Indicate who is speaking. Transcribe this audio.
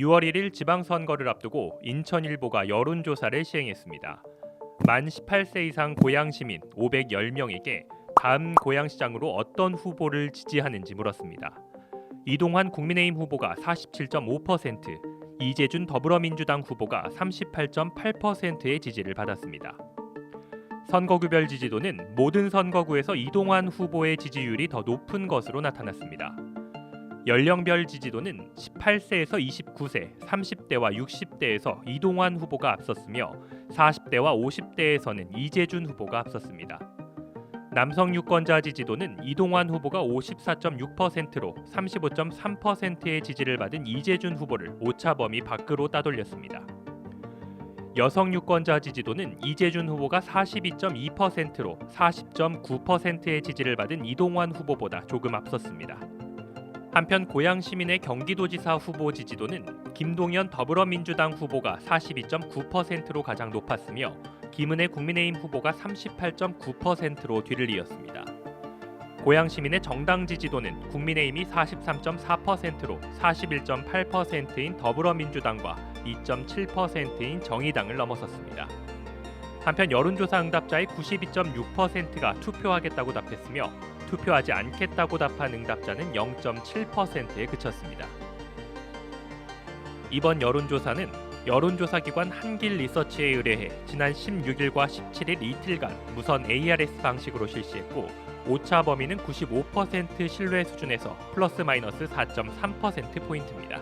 Speaker 1: 6월 1일 지방선거를 앞두고 인천일보가 여론조사를 시행했습니다. 만 18세 이상 고양 시민 510명에게 다음 고양시장으로 어떤 후보를 지지하는지 물었습니다. 이동환 국민의힘 후보가 47.5%, 이재준 더불어민주당 후보가 38.8%의 지지를 받았습니다. 선거구별 지지도는 모든 선거구에서 이동환 후보의 지지율이 더 높은 것으로 나타났습니다. 연령별 지지도는 18세에서 29세, 30대와 60대에서 이동환 후보가 앞섰으며 40대와 50대에서는 이재준 후보가 앞섰습니다. 남성 유권자 지지도는 이동환 후보가 54.6%로 35.3%의 지지를 받은 이재준 후보를 오차 범위 밖으로 따돌렸습니다. 여성 유권자 지지도는 이재준 후보가 42.2%로 40.9%의 지지를 받은 이동환 후보보다 조금 앞섰습니다. 한편 고양 시민의 경기도지사 후보 지지도는 김동연 더불어민주당 후보가 42.9%로 가장 높았으며 김은혜 국민의힘 후보가 38.9%로 뒤를 이었습니다. 고양 시민의 정당 지지도는 국민의힘이 43.4%로 41.8%인 더불어민주당과 2.7%인 정의당을 넘어섰습니다. 한편 여론조사 응답자의 92.6%가 투표하겠다고 답했으며 투표하지 않겠다고 답한 응답자는 0.7%에 그쳤습니다. 이번 여론조사는 여론조사기관 한길 리서치에 의뢰해 지난 16일과 17일 이틀간 무선 ARS 방식으로 실시했고 오차 범위는 95% 신뢰 수준에서 플러스 마이너스 4.3% 포인트입니다.